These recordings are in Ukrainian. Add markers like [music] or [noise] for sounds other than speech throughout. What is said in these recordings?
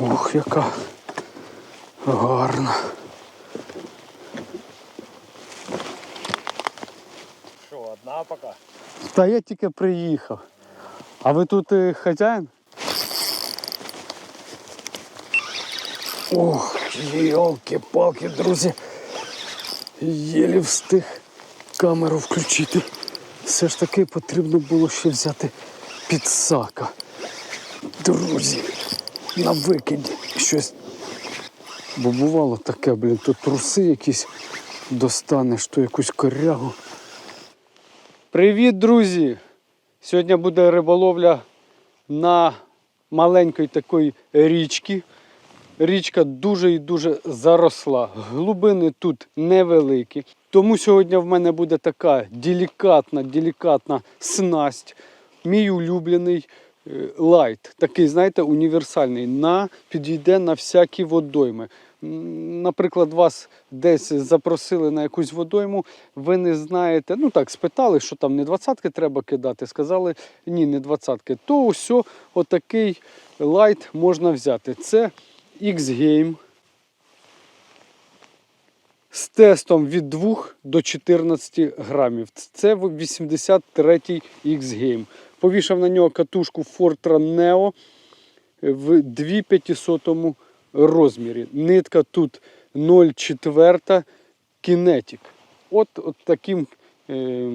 Ух, яка гарна. Що, одна пока? Та я тільки приїхав. А ви тут е, хазяїн? Ох, йолки-палки, друзі. Єлі встиг камеру включити. Все ж таки потрібно було ще взяти підсака. Друзі, на викиді щось. Бо бувало таке, блін, то труси якісь достанеш, то якусь корягу. Привіт, друзі! Сьогодні буде риболовля на маленької такої річці. Річка дуже і дуже заросла. Глибини тут невеликі. Тому сьогодні в мене буде така делікатна, делікатна снасть. Мій улюблений лайт. Такий, знаєте, універсальний. На, підійде на всякі водойми. Наприклад, вас десь запросили на якусь водойму, ви не знаєте, ну так, спитали, що там не двадцятки треба кидати. Сказали, ні, не двадцятки. То ось отакий лайт можна взяти. Це X-Game з тестом від 2 до 14 грамів. Це 83-й X-Game. Повішав на нього катушку Fortran Neo в 2500 розмірі. Нитка тут 0,4 Kinetic. От, от таким е,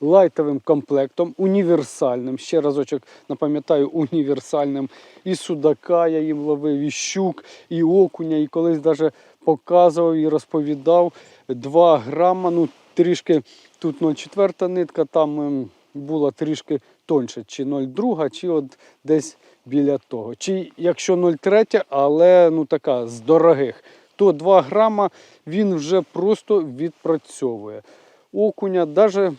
лайтовим комплектом, універсальним. Ще разочок напам'ятаю, універсальним. І судака я їм ловив, і щук, і окуня, і колись навіть показував і розповідав 2 грама. Ну, трішки тут 0,4 нитка, там ем, була трішки тоньше, чи 0,2, чи от десь біля того. Чи якщо 0,3, але ну така з дорогих, то 2 грама він вже просто відпрацьовує. Окуня навіть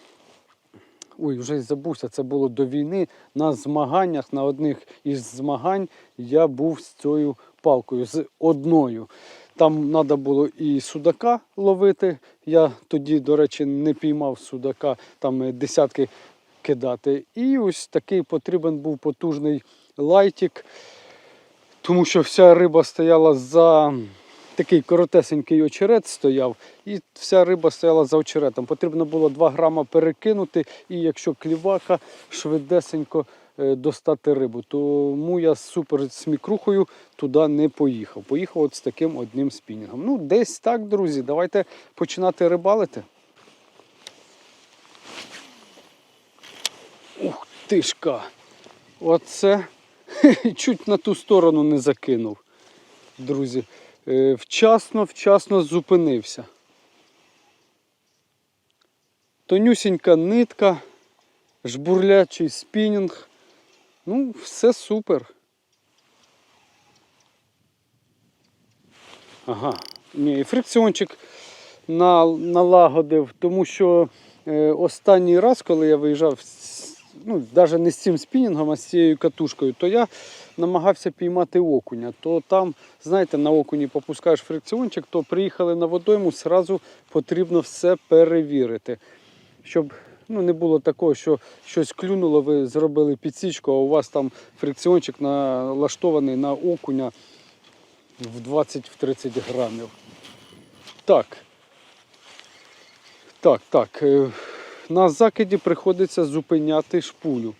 Ой, вже забувся, це було до війни. На змаганнях, на одних із змагань я був з цією палкою, з одною. Там треба було і судака ловити. Я тоді, до речі, не піймав судака, там е, десятки кидати. І ось такий потрібен був потужний лайтик, тому що вся риба стояла за такий коротесенький очерет стояв, і вся риба стояла за очеретом. Потрібно було 2 грама перекинути, і якщо клівака, швидесенько е, достати рибу. Тому я з супер смікрухою туди не поїхав. Поїхав от з таким одним спінінгом. Ну, десь так, друзі. Давайте починати рибалити. Ух тишка! Оце [laughs] чуть на ту сторону не закинув, друзі. Е, Вчасно, вчасно зупинився. Тонюсінька нитка, жбурлячий спінінг. Ну, все супер. Ага, ні, і фрикціончик налагодив, тому що е, останній раз, коли я виїжджав, з- ну, навіть не з цим спінінгом, а з цією катушкою, то я намагався піймати окуня. То там, знаєте, на окуні попускаєш фрикціончик, то приїхали на водойму, зразу потрібно все перевірити. Щоб ну, не було такого, що щось клюнуло, ви зробили підсічку, а у вас там фрикціончик налаштований на окуня в 20-30 грамів. Так. Так, так. На закиді приходиться зупиняти шпулю.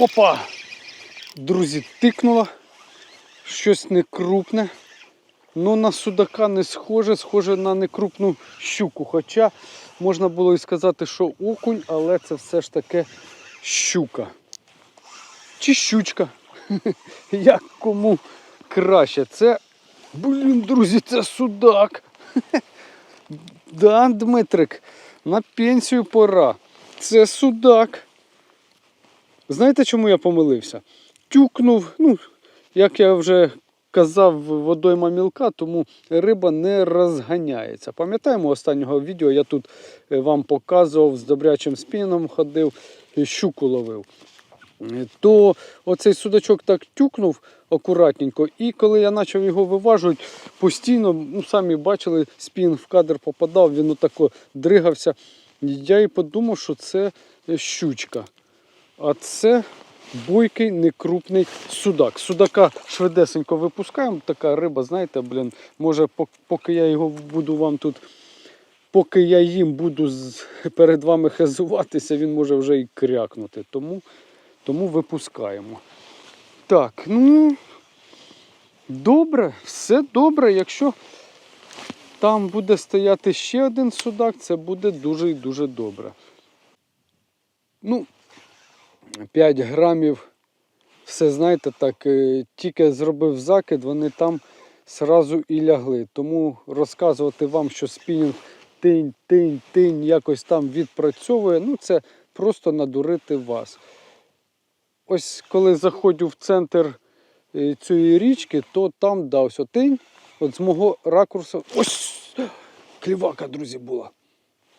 Опа! Друзі, тикнуло. Щось не крупне. Ну на судака не схоже, схоже на некрупну щуку. Хоча можна було і сказати, що окунь, але це все ж таки щука. Чи щучка. [laughs] Як кому краще. Це, блін, друзі, це судак. [laughs] Да, Дмитрик, на пенсію пора. Це судак. Знаєте, чому я помилився? Тюкнув, ну, як я вже казав, водойма мілка, тому риба не розганяється. Пам'ятаємо останнього відео, я тут е, вам показував, з добрячим спіном ходив, щуку ловив. Е, То оцей судачок так тюкнув акуратненько, і коли я почав його виважувати, постійно, ну самі бачили, спін в кадр попадав, він отако дригався. Я і подумав, що це е, щучка. А це бойкий, некрупний судак. Судака швидесенько випускаємо. Така риба, знаєте, блін, може, поки я його буду вам тут, поки я їм буду перед вами хезуватися, він може вже і крякнути. Тому, тому випускаємо. Так, ну добре, все добре. Якщо там буде стояти ще один судак, це буде дуже і дуже добре. Ну, 5 грамів. Все, знаєте, так, е, тільки зробив закид, вони там сразу і лягли. Тому розказувати вам, що спінінг тинь, тинь, тинь якось там відпрацьовує, ну це просто надурити вас. Ось коли заходжу в центр е, цієї річки, то там дався тинь. От з мого ракурсу. Ось! Клівака, друзі, була.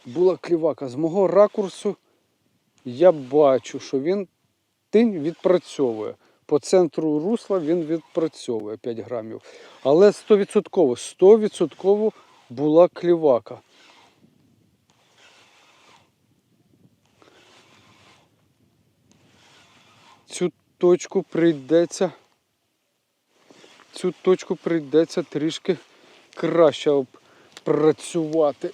Була клівака. З мого ракурсу я бачу, що він тинь відпрацьовує. По центру русла він відпрацьовує 5 грамів. Але 100%, 100% була клівака. Цю точку прийдеться. Цю точку прийдеться трішки краще опрацювати.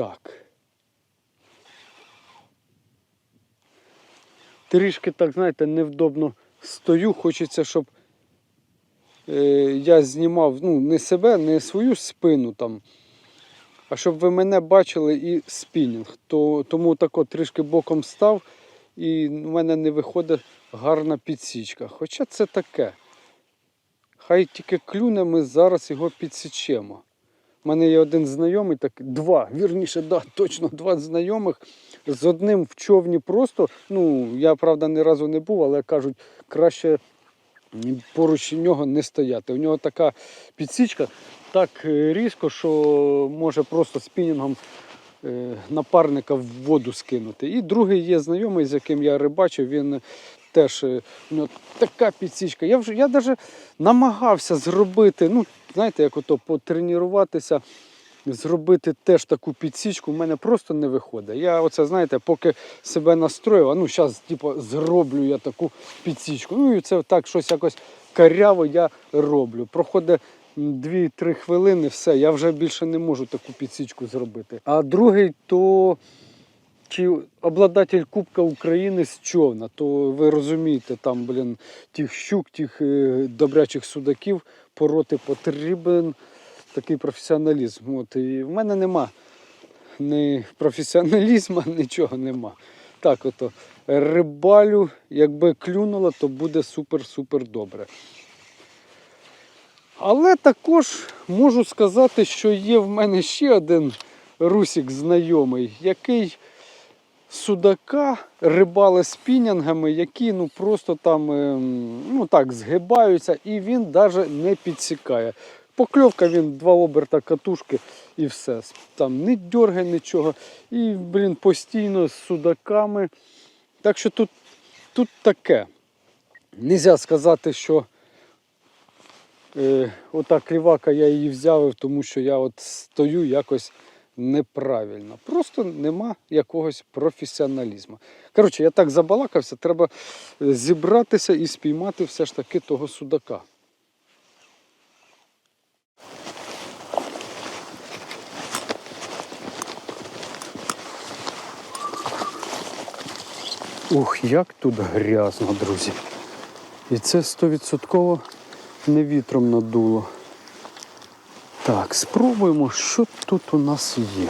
Так. Трішки, так, знаєте, невдобно стою. Хочеться, щоб е, я знімав ну, не себе, не свою спину там, а щоб ви мене бачили і спінінг. То, тому тако трішки боком став і в мене не виходить гарна підсічка. Хоча це таке. Хай тільки клюне, ми зараз його підсічемо. У мене є один знайомий, так два, вірніше, да, точно два знайомих. З одним в човні просто. Ну, я правда ні разу не був, але кажуть, краще поруч нього не стояти. У нього така підсічка так е, різко, що може просто спінінгом е, напарника в воду скинути. І другий є знайомий, з яким я рибачив, він теж е, у нього така підсічка. Я вже я навіть намагався зробити, ну, знаєте, як ото потренуватися, зробити теж таку підсічку. У мене просто не виходить. Я оце, знаєте, поки себе настроїв, а ну зараз типу, зроблю я таку підсічку. Ну і це так щось якось каряво я роблю. Проходить 2-3 хвилини, все, я вже більше не можу таку підсічку зробити. А другий то чи обладатель Кубка України з човна, то ви розумієте, там, блін, тих щук, тих е, добрячих судаків пороти потрібен такий професіоналізм. От, і в мене нема ні професіоналізму, [laughs] нічого нема. Так ото рибалю, якби клюнуло, то буде супер-супер добре. Але також можу сказати, що є в мене ще один русик знайомий, який судака рибали спінінгами, які ну просто там ем, ну так згибаються, і він навіть не підсікає. Покльовка він два оберта катушки і все. Там не дергає нічого. І, блін, постійно з судаками. Так що тут, тут таке. Нельзя сказати, що е, ота клівака я її взяв, тому що я от стою якось неправильно. Просто нема якогось професіоналізму. Коротше, я так забалакався, треба е, зібратися і спіймати все ж таки того судака. Ух, як тут грязно, друзі. І це стовідсотково не вітром надуло. Так, спробуємо, що тут у нас є.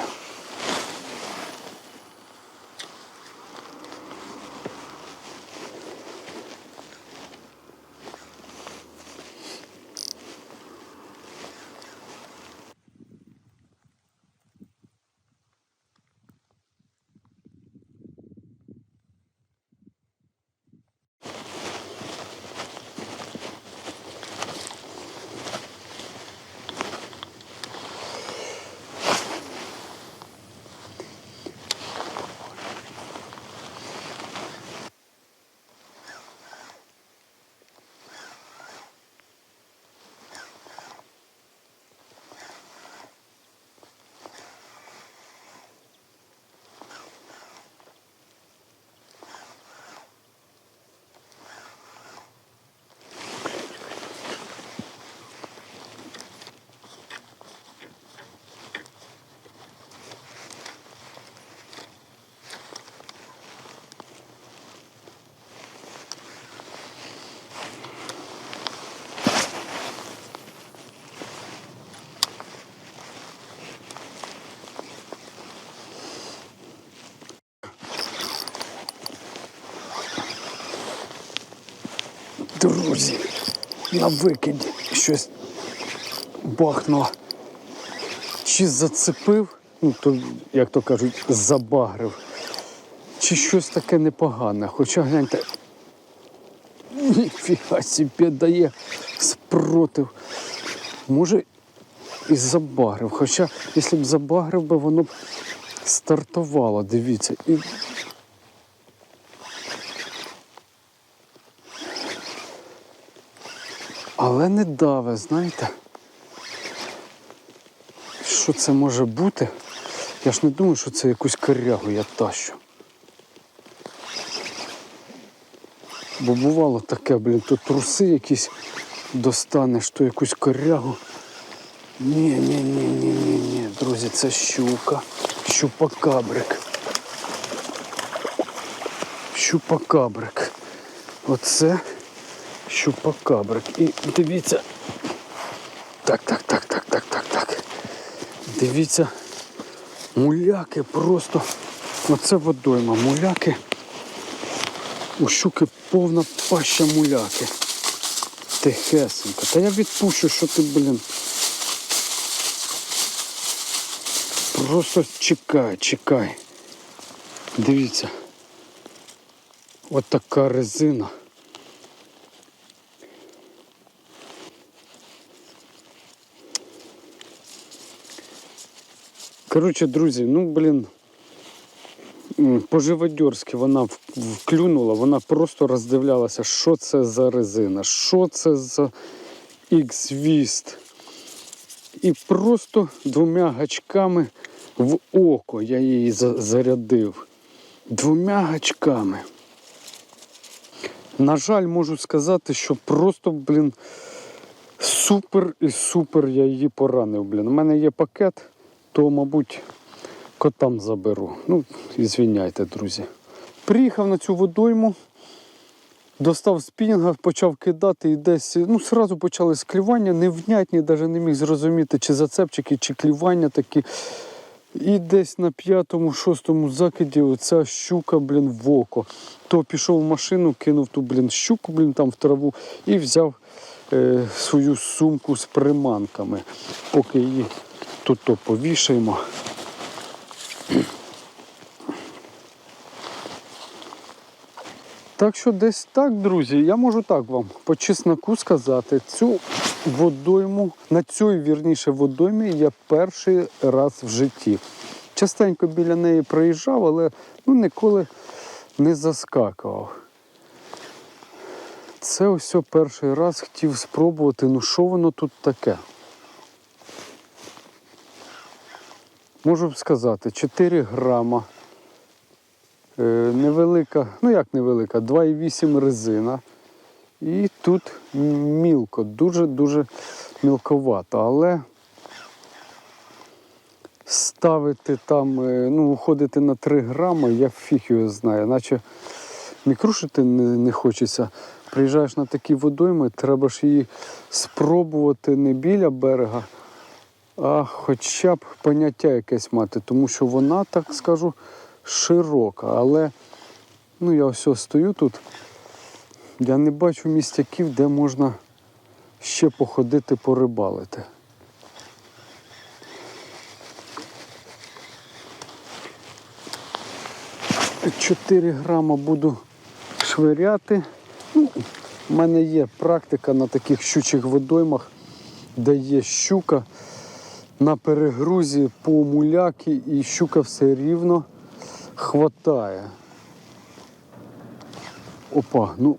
Друзі, на викиді щось бахнуло. Чи зацепив, ну то, як то кажуть, забагрив, чи щось таке непогане. Хоча гляньте, ніфіга собі дає спротив. Може, і забагрив. Хоча, якщо б забагрив би, воно б стартувало, дивіться. І... Але не даве, знаєте. Що це може бути? Я ж не думаю, що це якусь корягу я тащу. Бо бувало таке, блін, то труси якісь достанеш, то якусь корягу. Ні, ні, ні, ні, ні, ні, друзі, це щука. Щупакабрик. Щупакабрик. Оце щупакабрик. І дивіться. Так, так, так, так, так, так, так. Дивіться. Муляки просто. Оце водойма. Муляки. У щуки повна паща муляки. Тихесенько. Та я відпущу, що ти, блін. Просто чекай, чекай. Дивіться. От така резина. Коротше, друзі, ну блін. По-живодьорськи вона вклюнула, вона просто роздивлялася, що це за резина, що це за X-віст. І просто двома гачками в око я її зарядив. Двома гачками. На жаль, можу сказати, що просто, блін, супер і супер я її поранив. Блін. У мене є пакет, то, мабуть, котам заберу. Ну, ізвиняйте, друзі. Приїхав на цю водойму, достав спінінга, почав кидати і десь, ну, сразу почали клювання, невнятні, навіть не міг зрозуміти, чи зацепчики, чи клювання такі. І десь на п'ятому, шостому закиді оця щука, блін, в око. То пішов в машину, кинув ту, блін, щуку, блін, там в траву і взяв е, свою сумку з приманками. Поки її тут то повішаємо. Так що десь так, друзі, я можу так вам по чесноку сказати, цю водойму, на цій вірніше водоймі я перший раз в житті. Частенько біля неї проїжджав, але ну, ніколи не заскакував. Це ось перший раз хотів спробувати, ну що воно тут таке. Можу сказати, 4 грама. Е, невелика, ну як невелика, 2,8 резина. І тут мілко, дуже-дуже мілковато. Але ставити там, е, ну, уходити на 3 грами, я фіг його знаю. Наче не крушити не, не хочеться. Приїжджаєш на такі водойми, треба ж її спробувати не біля берега, а хоча б поняття якесь мати, тому що вона, так скажу, широка. Але ну, я ось стою тут. Я не бачу містяків, де можна ще походити, порибалити. Чотири грама буду швиряти. Ну, У мене є практика на таких щучих водоймах, де є щука на перегрузі по муляки і щука все рівно хватає. Опа, ну.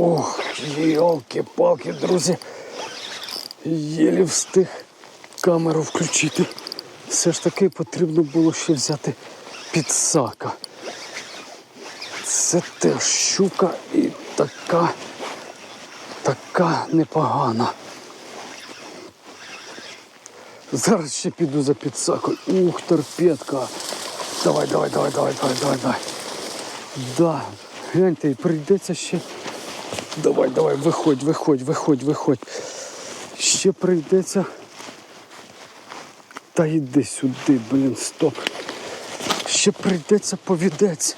Ох, йолки-палки, друзі. Єлі встиг камеру включити. Все ж таки потрібно було ще взяти підсака. Це теж щука і така, така непогана. Зараз ще піду за підсакою. Ух, торпедка. Давай, давай, давай, давай, давай, давай, давай. Да, гляньте, прийдеться ще. Давай, давай, виходь, виходь, виходь, виходь. Ще прийдеться. Та йди сюди, блін, стоп. Ще прийдеться повідець.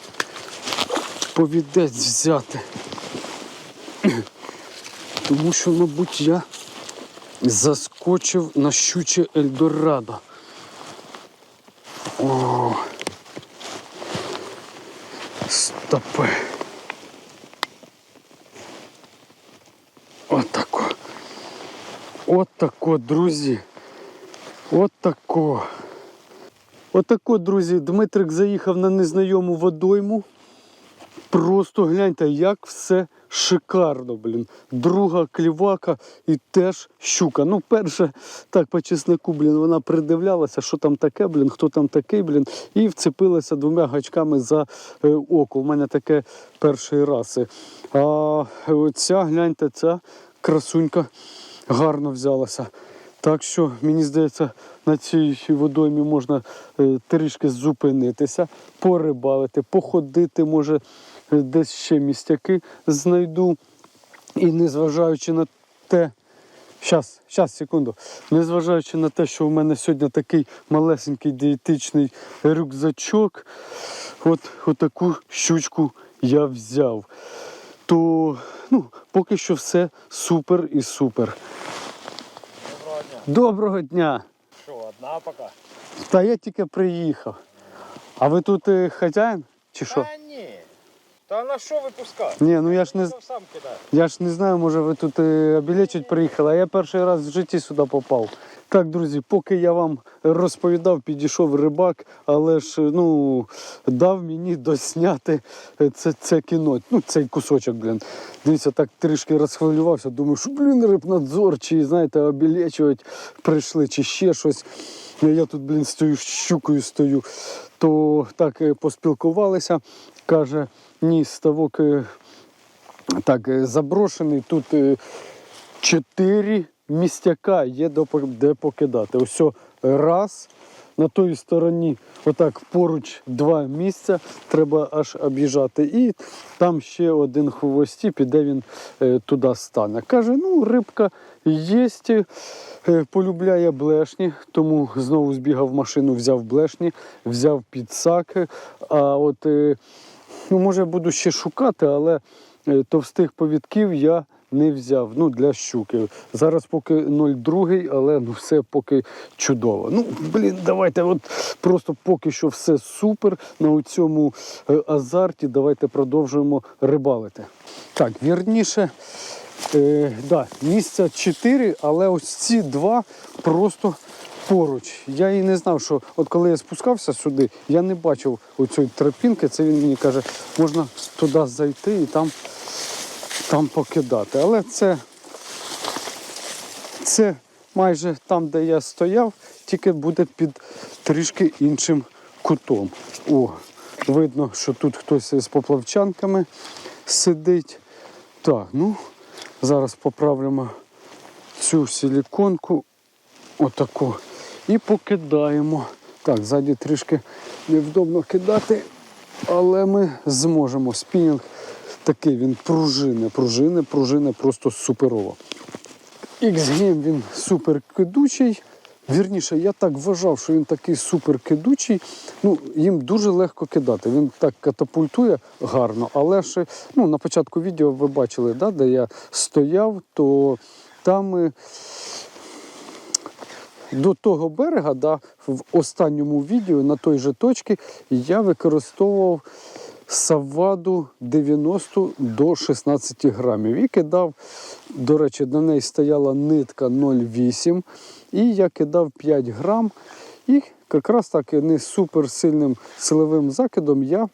Повідець взяти. Тому що, мабуть, я заскочив на щуче Ельдорадо. О. Стопи. Отако, друзі. Отако. Отако, друзі, Дмитрик заїхав на незнайому водойму. Просто гляньте, як все шикарно, блін. Друга клівака і теж щука. Ну, перше, так, по чеснику, блін, вона придивлялася, що там таке, блін, хто там такий, блін, і вцепилася двома гачками за е, око. У мене таке перший раз. А оця, гляньте, ця красунька гарно взялася. Так що, мені здається, на цій водоймі можна е, трішки зупинитися, порибалити, походити, може, е, десь ще містяки знайду. І незважаючи на те, Щас, щас, секунду. Незважаючи на те, що у мене сьогодні такий малесенький дієтичний рюкзачок, от, от таку щучку я взяв. То ну, поки що все супер і супер. Доброго дня. Доброго дня! Що, одна пока? Та я тільки приїхав. А ви тут е, хазяїн? Чи що? Та ні. Та на що випускати? Ні, ну я ж не з- Сам сам кидаю. я ж не знаю, може ви тут е, обілечить приїхали, а я перший раз в житті сюди попав. Так, друзі, поки я вам розповідав, підійшов рибак, але ж ну дав мені досняти е, це, це кіно, ну цей кусочок, блін. Дивіться, так трішки розхвилювався. Думаю, що блін, рибнадзор, чи знаєте, обілечувати прийшли, чи ще щось. Я тут, блін, стою щукою стою. То так е, поспілкувалися. Каже, ні, ставок е, так заброшений. Тут чотири містяка є де покидати. Ось раз. На той стороні, отак поруч два місця, треба аж об'їжджати. І там ще один хвості, піде він е, туди стане. Каже, ну, рибка є, е, полюбляє блешні, тому знову збігав машину, взяв блешні, взяв підсак. А от, е, ну, може, буду ще шукати, але е, товстих повідків я не взяв. Ну, для щуки. Зараз поки 0,2, але ну, все поки чудово. Ну, блін, давайте, от просто поки що все супер на цьому е, азарті. Давайте продовжуємо рибалити. Так, вірніше. Е, да, місця 4, але ось ці два просто поруч. Я і не знав, що от коли я спускався сюди, я не бачив оцієї тропінки. Це він мені каже, можна туди зайти і там, там покидати. Але це, це майже там, де я стояв, тільки буде під трішки іншим кутом. О, видно, що тут хтось з поплавчанками сидить. Так, ну зараз поправимо цю силіконку. Отаку. І покидаємо. Так, ззаді трішки невдобно кидати, але ми зможемо. Спінінг такий, він пружини, пружини, пружини просто суперово. X-Game він супер кидучий. Вірніше, я так вважав, що він такий супер кидучий. Ну, їм дуже легко кидати. Він так катапультує гарно, але ж ну, на початку відео ви бачили, да, де я стояв, то там е, до того берега, да, в останньому відео на той же точці я використовував саваду 90 до 16 грамів і кидав, до речі, на неї стояла нитка 0,8, і я кидав 5 грам. І якраз так не супер сильним силовим закидом я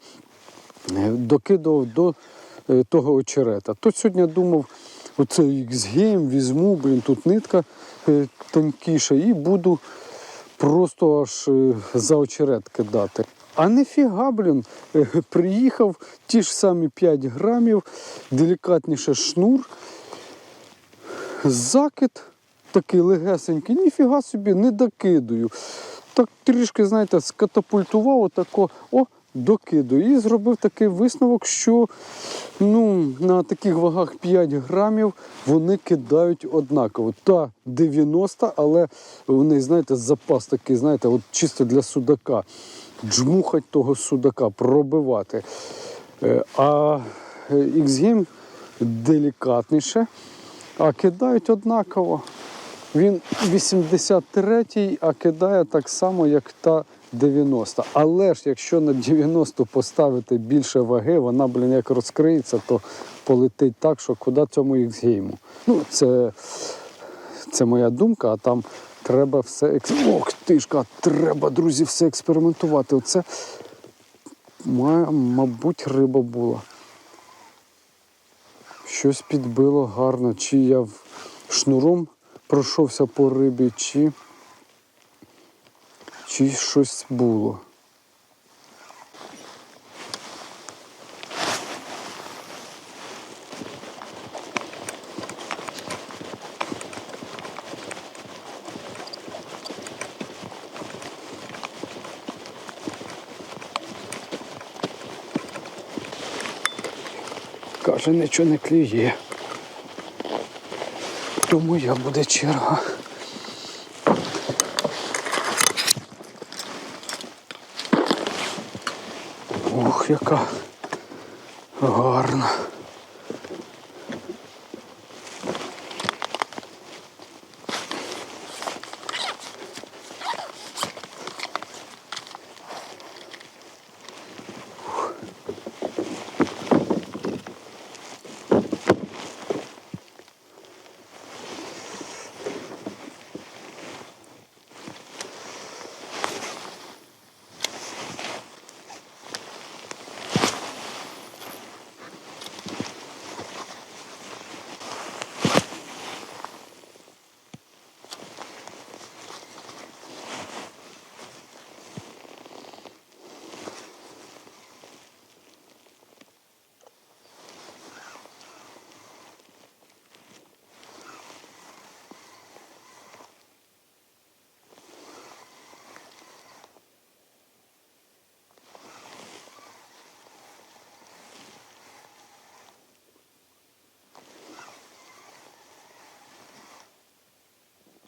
е, докидував до е, того очерета. То сьогодні думав, оцей X-Game візьму, блін, тут нитка е, тонкіша, і буду просто аж за очерет кидати. А ніфіга, блін, приїхав ті ж самі 5 грамів, делікатніше шнур, закид такий легесенький, ніфіга собі не докидую. Так трішки, знаєте, скатапультував отако, о, докидую. І зробив такий висновок, що ну, на таких вагах 5 грамів вони кидають однаково. Та 90, але вони, знаєте, запас такий, знаєте, от чисто для судака. Джмухать того судака, пробивати. Е, А X-Game делікатніше, а кидають однаково. Він 83-й, а кидає так само, як та 90. Але ж якщо на 90 поставити більше ваги, вона, блін, як розкриється, то полетить так, що куди цьому X-гейму. Ну, це, це моя думка, а там треба все. Екс... Ох, ти ж, ка, треба, друзі, все експериментувати. Оце, ма- мабуть, риба була. Щось підбило гарно, чи я шнуром пройшовся по рибі, чи, чи щось було. Каже, нічого не клює. Тому я буде черга. Ух, яка гарна.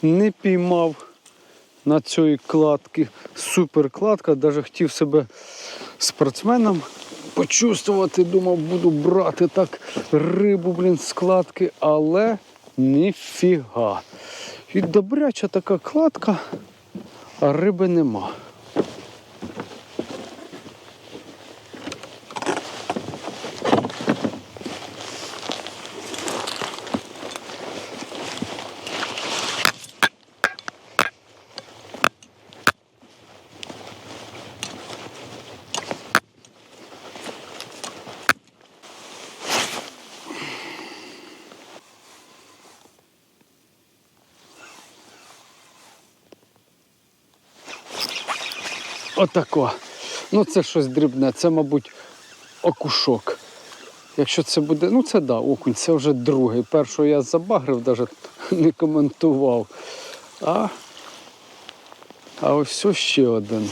Не піймав на цій кладці. Супер кладка, навіть хотів себе спортсменом почувствувати. Думав, буду брати так рибу, блін, з кладки, але ніфіга. І добряча така кладка, а риби нема. Отако. Ну це щось дрібне, це, мабуть, окушок. Якщо це буде, ну це да, окунь, це вже другий. Першого я забагрив, навіть [laughs] не коментував. А, а ось ще один.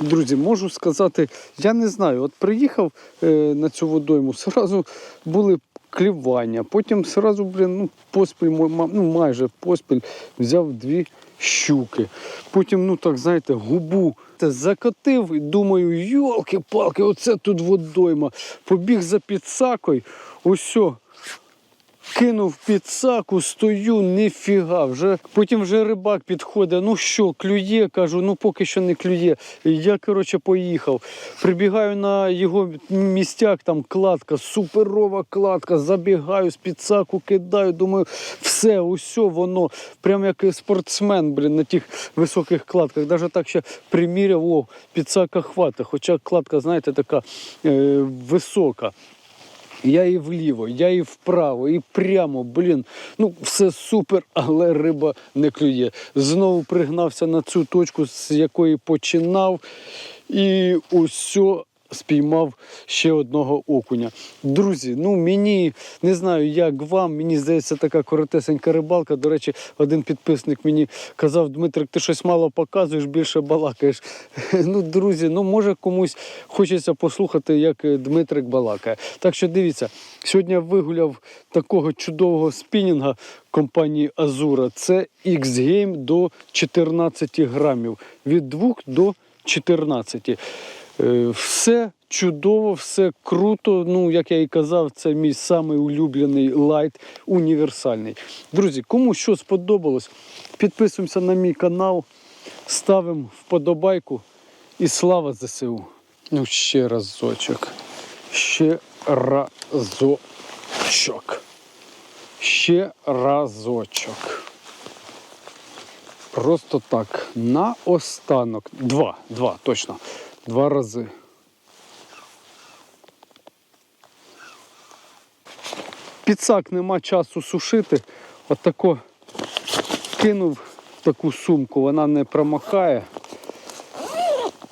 Друзі, можу сказати, я не знаю, от приїхав е, на цю водойму, зразу були клівання, потім зразу, блін, ну, поспіль, ну, майже поспіль взяв дві щуки. Потім, ну так, знаєте, губу закотив і думаю, йолки-палки, оце тут водойма. Побіг за підсакою, ось. Кинув підсаку, стою, ніфіга. Вже, потім вже рибак підходить. Ну що, клює? Кажу, ну поки що не клює. Я, коротше, поїхав. Прибігаю на його містяк, там кладка, суперова кладка. Забігаю з підсаку, кидаю. Думаю, все, усьо воно. Прям як спортсмен, блін, на тих високих кладках. Навіть так ще приміряв, о, підсака хватить. Хоча кладка, знаєте, така е, висока. Я і вліво, я і вправо, і прямо, блін. Ну, все супер, але риба не клює. Знову пригнався на цю точку, з якої починав. І усьо спіймав ще одного окуня. Друзі, ну мені не знаю, як вам. Мені здається, така коротесенька рибалка. До речі, один підписник мені казав: Дмитрик, ти щось мало показуєш, більше балакаєш. [laughs] Ну, друзі, ну може комусь хочеться послухати, як Дмитрик балакає. Так що дивіться, сьогодні я вигуляв такого чудового спінінга компанії Азура. Це X-Game до 14 грамів. Від 2 до 14. Е, Все чудово, все круто. Ну, як я і казав, це мій самий улюблений лайт універсальний. Друзі, кому що сподобалось, підписуємося на мій канал, ставимо вподобайку і слава ЗСУ. Ну, ще разочок. Ще разочок. Ще разочок. Просто так. На останок. Два. Два, точно. Два рази. Підсак нема часу сушити. Отако кинув таку сумку, вона не промахає.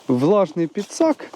Влажний підсак.